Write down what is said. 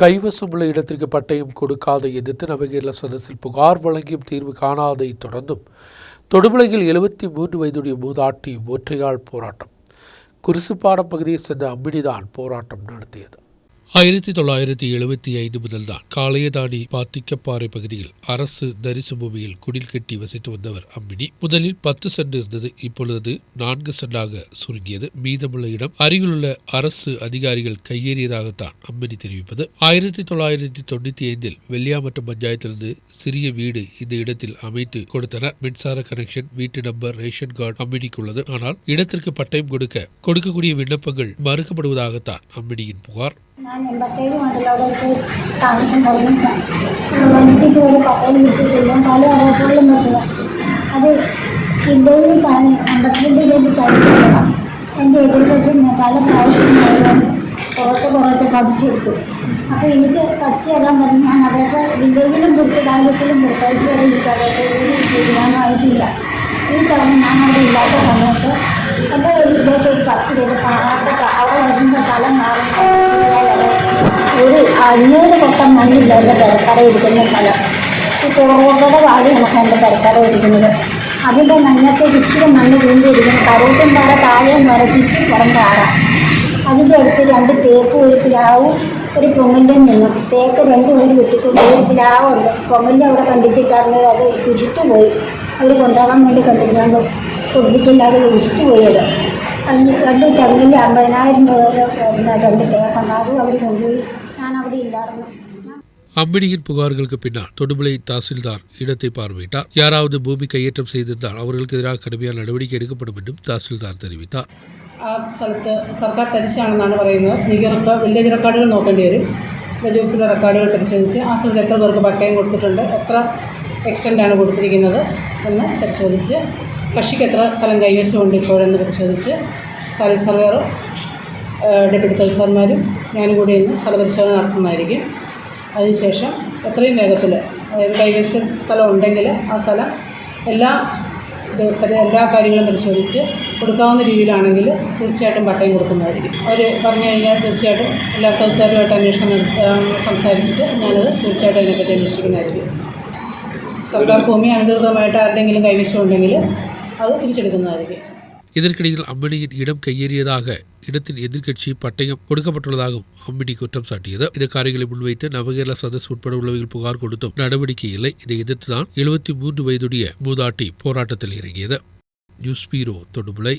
கைவசமுள்ள இடத்திற்கு பட்டயம் கொடுக்காதை எதிர்த்து நவகேரள சதஸில் புகார் வழங்கியும் தீர்வு காணாதை தொடர்ந்தும் தொடுமலையில் எழுபத்தி மூன்று வயதுடைய மூதாட்டி ஒற்றையாள் போராட்டம். குருசுப்பாடம் பகுதியை சேர்ந்த அம்பினிதான் போராட்டம் நடத்தியது. ஆயிரத்தி தொள்ளாயிரத்தி எழுபத்தி ஐந்து முதல்தான் காளையதானி பாத்திக்கப்பாறை பகுதியில் அரசு தரிசு பூமியில் குடில் கட்டி வசித்து வந்தவர் அம்பினி. முதலில் பத்து சென்ட் இருந்தது இப்பொழுது நான்கு சென்டாக சுருங்கியது. மீதமுள்ள இடம் அருகிலுள்ள அரசு அதிகாரிகள் கையேறியதாகத்தான் அம்பினி தெரிவிப்பது. ஆயிரத்தி தொள்ளாயிரத்தி தொண்ணூத்தி ஐந்தில் வெள்ளியாமட்டம் பஞ்சாயத்திலிருந்து சிறிய வீடு இந்த இடத்தில் அமைத்து கொடுத்தனர் மின்சார கனெக்ஷன் வீட்டு நம்பர் ரேஷன் கார்டு அம்பினிக்கு உள்ளது ஆனால் இடத்திற்கு பட்டயம் கொடுக்க கொடுக்கக்கூடிய விண்ணப்பங்கள் மறுக்கப்படுவதாகத்தான் அம்பினியின் புகார். ഞാൻ എൺപത്തേഴ് പോയി താമസം തുടങ്ങി എനിക്ക് ഒരു പട്ടയം കിട്ടിയിട്ടില്ല. പല അറിയപ്പുകളും പറ്റുക അത് ഇന്ത്യയിൽ പറഞ്ഞ് അമ്പത്തിരണ്ടിലേക്ക് കഴിച്ചില്ല എന്റെ എതിർപ്പെട്ട് ഞാൻ പല പ്രാവശ്യം കുറച്ച് കുറച്ച് പതിച്ചെടുത്തു അപ്പോൾ എനിക്ക് തരാൻ പറഞ്ഞ് ഞാൻ അതൊക്കെ വില്ലേജിലും കൊടുത്തു താലൂക്കിലും കൊടുത്തായിട്ട് വരെ എനിക്ക് അതൊക്കെ തീരുമാനമായിട്ടില്ല. ഈ തവണ ഞാൻ അവിടെ ഇല്ലാത്ത സമയത്ത് എന്റെ ഒരു ഉദ്ദേശം പത്ത് കാണാത്ത ഒരു അഞ്ഞൂറ് കൊട്ടം മണ്ണില്ല എന്റെ പെരക്കട ഇരിക്കുന്ന സ്ഥലം ഈ കോറോട്ടയുടെ വാടിയാണ് എന്റെ പെരക്കട ഇരിക്കുന്നത് അതിന്റെ മഞ്ഞത്തെ ഇച്ചിരി മണ്ണ് വീണ്ടിരിക്കുന്നു കരോട്ടും പാറ താഴെയും പാറ ചുറ്റും പറമ്പ് ആടാം അതിന്റെ അടുത്ത് രണ്ട് തേപ്പ് ഒരു പ്ലാവും ഒരു പൊങ്ങിന്റെ നിന്നും തേക്ക് രണ്ട് ഊര് വെട്ടിക്കൊണ്ട് ഒരു പ്ലാവുണ്ട് പൊങ്ങലിന്റെ അവിടെ കണ്ടിച്ചിട്ടായിരുന്നു അത് കുഴിച്ചു പോയി അവർ കൊണ്ടാകാൻ വേണ്ടി കണ്ടിരുന്നാണ്ട് കുടിപ്പിച്ചില്ലാതെ കുഴിച്ചിട്ട് പോയി അത് അതിന് രണ്ട് തെങ്ങിൻ്റെ അമ്പതിനായിരം രൂപ വരുന്ന രണ്ട് തേക്കുണ്ട് അതും അവർ കൊണ്ടുപോയി ഞാൻ അവിടെ ഇല്ലായിരുന്നു ഞാൻ அம்பினியின் புகார்களுக்கு பின்னால் தொடுமலை தாசில்தார் இடத்தை பார்வையிட்டார் யாராவது பூமி கையேற்றம் செய்திருந்தால் அவர்களுக்கு எதிராக கடுமையான நடவடிக்கை எடுக்கப்படும் என்றும் தாசில்தார் தெரிவித்தார் ആ സ്ഥലത്ത് സർക്കാർ തരിശാണെന്നാണ് പറയുന്നത് എനിക്ക് റെക്കോർഡ് വില്ലേജ് റെക്കോർഡുകൾ നോക്കേണ്ടി വരും വില്ലേജ് ഓഫീസിലെ റെക്കോർഡുകൾ പരിശോധിച്ച് ആ സ്ഥലത്ത് എത്ര പേർക്ക് പട്ടയം കൊടുത്തിട്ടുണ്ട് എത്ര എക്സ്റ്റൻ്റാണ് കൊടുത്തിരിക്കുന്നത് എന്ന് പരിശോധിച്ച് കക്ഷിക്ക് എത്ര സ്ഥലം കൈവശമുണ്ട് ഇപ്പോഴെന്ന് പരിശോധിച്ച് താലൂക്ക് സർവേറും ഡെപ്യൂട്ടി തഹസിൽദാർമാരും ഞാനും കൂടി ഇന്ന് സ്ഥലപരിശോധന നടത്തുന്നതായിരിക്കും. അതിനുശേഷം എത്രയും വേഗത്തിൽ അതായത് കൈവശ സ്ഥലം ഉണ്ടെങ്കിൽ ആ സ്ഥലം എല്ലാ എല്ലാ കാര്യങ്ങളും പരിശോധിച്ച് കൊടുക്കാവുന്ന രീതിയിലാണെങ്കിൽ തീർച്ചയായിട്ടും പട്ടയം കൊടുക്കുന്നതായിരിക്കും. അവർ പറഞ്ഞു കഴിഞ്ഞാൽ തീർച്ചയായിട്ടും എല്ലാ തഹസിൽദാരുമായിട്ട് അന്വേഷണം സംസാരിച്ചിട്ട് ഞാനത് തീർച്ചയായിട്ടും അതിനെപ്പറ്റി അന്വേഷിക്കുന്നതായിരിക്കും. സർക്കാർ ഭൂമി അനധികൃതമായിട്ട് ആരുടെയെങ്കിലും കൈവശം ഉണ്ടെങ്കിൽ അത് തിരിച്ചെടുക്കുന്നതായിരിക്കും இதற்கிடையில் அம்பினியின் இடம் கையேறியதாக இடத்தின் எதிர்க்கட்சி பட்டயம் கொடுக்கப்பட்டுள்ளதாகவும் அம்பினி குற்றம் சாட்டியது இந்த காரியங்களை முன்வைத்து நவகேரள சதஸ் உட்பட உள்ளவர்கள் புகார் கொடுத்தும் நடவடிக்கை இல்லை இதை எதிர்த்துதான் எழுபத்தி மூன்று வயதுடைய மூதாட்டி போராட்டத்தில் இறங்கியது நியூஸ் பீரோ தொடுபுலை